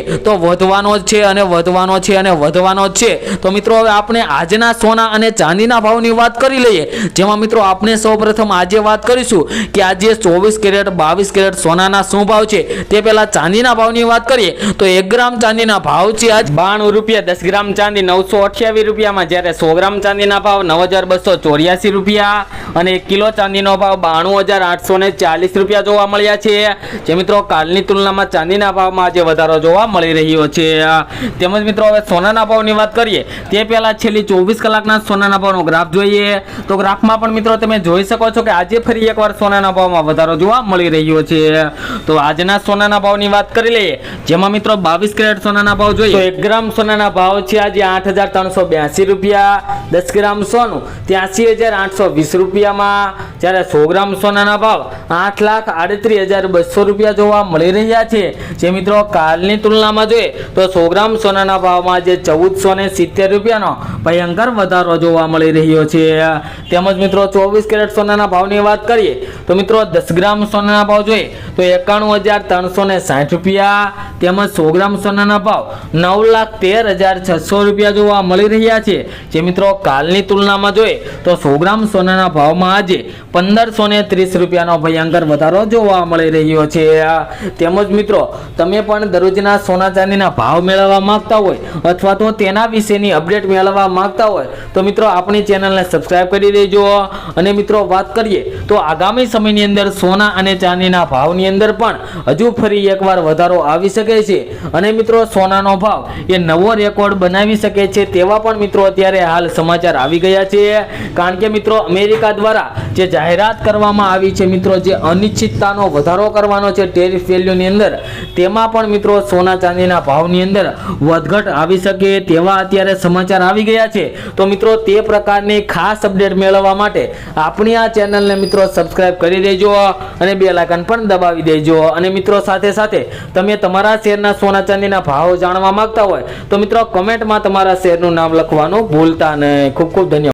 તો વધવાનો જ છે અને વધવાનો છે અને વધવાનો જ છે. તો મિત્રો, હવે આપણે આજના સોના અને ચાંદીના ભાવની વાત કરી લઈએ. જેમાં મિત્રો, આપણે સૌપ્રથમ આજે વાત કરીશું કે આજે ચોવીસ કેરેટ, બાવીસ કેરેટ સોનાના શું ભાવ છે? તે પહેલા ચાંદીના ભાવની વાત કરીએ. તો એક ગ્રામ ચાંદીના ભાવ છે આજ બાણું રૂપિયા, દસ ગ્રામ ચાંદી નવસો અઠ્યાવીસ રૂપિયામાં. જ્યારે સો ગ્રામ ચાંદીના ભાવ નવ હજાર બસો ચોર્યાસી રૂપિયા અને એક કિલો ચાંદીનો ભાવ બાણું હજાર આઠસો ને ચાલીસ રૂપિયા જોવા મળ્યા છે. જે મિત્રો, કાલની તુલનામાં ચાંદીના ભાવમાં આજે વધારો જોવા મળી રહ્યો છે. તેમજ મિત્રો હવે સોનાના ભાવની વાત કરીએ, તે પહેલાં છેલ્લી ચોવીસ કલાકના સોનાના ભાવનો ગ્રાફ જોઈએ. તો ગ્રાફમાં પણ મિત્રો તમે જોઈ શકો છો કે આજે ફરી એકવાર સોનાના ભાવમાં વધારો જોવા મળી રહ્યો છે. તો આજના સોનાના ભાવની વાત કરી લઈએ, જેમાં મિત્રો બાવીસ કેરેટ સોનાના ભાવ જોઈએ. એક ગ્રામ સોનાના ભાવ છે આજે આઠ હજાર ત્રણસો બ્યાસી રૂપિયા, દસ ગ્રામ સોનું ત્યાસી હજાર આઠસો વીસ રૂપિયામાં. જ્યારે સો ગ્રામ સોનાના ભાવ આઠ લાખ આડત્રીસ હજાર બસો રૂપિયા જોવા મળી રહ્યા છે. જે મિત્રો કાલની તુલનામાં જોઈએ તો સો ગ્રામ સોનાના ભાવમાં જે ચૌદસો ને સિત્તેર રૂપિયાનો ભયંકર વધારો જોવા મળી રહ્યો છે. તેમજ મિત્રો ચોવીસ કેરેટ સોનાના ભાવની વાત કરીએ તો મિત્રો દસ ગ્રામ સોનાના ભાવ જોઈએ તો એકાણું હજાર ત્રણસો ને સાઠ રૂપિયા તેમજ સો ગ્રામ સોનાના ભાવ નવ લાખ તેર હજાર છસો રૂપિયા જોવા મળી રહ્યા છે. જે મિત્રો કાલની તુલનામાં જોઈએ તો સો ગ્રામ સોનાના ભાવમાં આજે પંદરસો ને ત્રીસ રૂપિયાનો ભયંકર વધારો જોવા મળી રહ્યો છે. તેમજ મિત્રો, તમે પણ દરરોજના સોના ચાંદીના ભાવ મેળવવા માંગતા હોય અથવા તો તેના વિશેની અપડેટ મેળવવા માંગતા હોય, તો મિત્રો આપણી ચેનલને સબસ્ક્રાઇબ કરી દેજો. અને મિત્રો વાત કરીએ તો આગામી સમયની અંદર સોના અને ચાંદીના ભાવની અંદર પણ હજુ ફરી એકવાર વધારો આવી શકે છે. અને મિત્રો, સોનાનો ભાવ એ નવો રેકોર્ડ બનાવી શકે છે તેવા પણ મિત્રો અત્યારે હાલ સમાચાર આવી ગયા છે. કારણ કે મિત્રો, અમેરિકા દ્વારા જે જાહેરાત કરવામાં આવી છે મિત્રો, જે અનિશ્ચિતતાનો વધારો કરવાનો છે ટેરિફ વેલ્યુની અંદર, તેમાં પણ મિત્રો સોના ચાંદીના ભાવની અંદર વધઘટ આવી શકે તેવા અત્યારે સમાચાર આવી ગયા છે. તો મિત્રો, તે પ્રકારની ખાસ અપડેટ મેળવવા માટે આપણી આ ચેનલને મિત્રો સબસ્ક્રાઈબ કરી દેજો અને બે લાઇકન પણ દબાવી દેજો. અને મિત્રો, સાથે સાથે તમે તમારા શેરના સોના ચાંદીના ભાવ જાણવા માંગતા હોય, તો મિત્રો કમેન્ટમાં તમારા શેરનું નામ લખવાનું ભૂલતા નહીં. ખૂબ ખૂબ ધન્યવાદ.